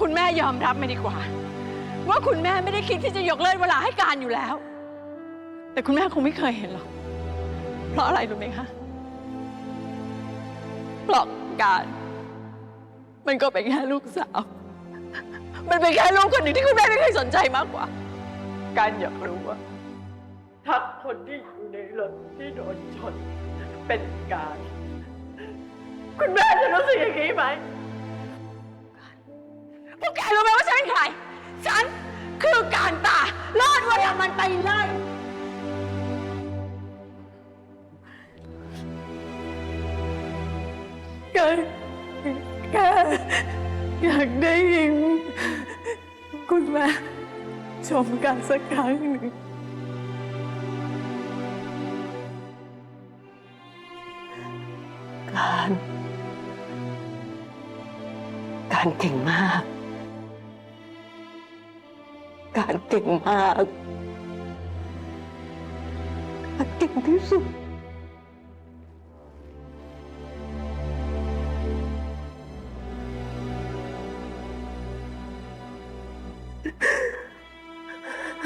คุณแม่ยอมรับไม่ดีกว่า ว่าคุณแม่ไม่ได้คิดที่จะยกเลิกเวลาให้การอยู่แล้ว แต่คุณแม่คงไม่เคยเห็นหรอก เพราะอะไรรู้ไหมคะเพราะการ มันก็เป็นแค่ลูกสาว มันเป็นแค่ลูกคนหนึ่งที่คุณแม่ไม่เคยสนใจมากกว่า การอยากรู้ว่าถ้าคนที่อยู่ในรถที่โดนชนเป็นการ คุณแม่จะรู้สึกอย่างนี้ไหม พวกแกรู้ไหมว่าฉันเป็นใคร ฉันคือการตาลอดเวลามันไปไล่แกแกอยากได้ยินคุณแม่ชมกันสักครั้งหนึ่ง การ การเก่งมาก การเก่งมากการเก่งที่สุดก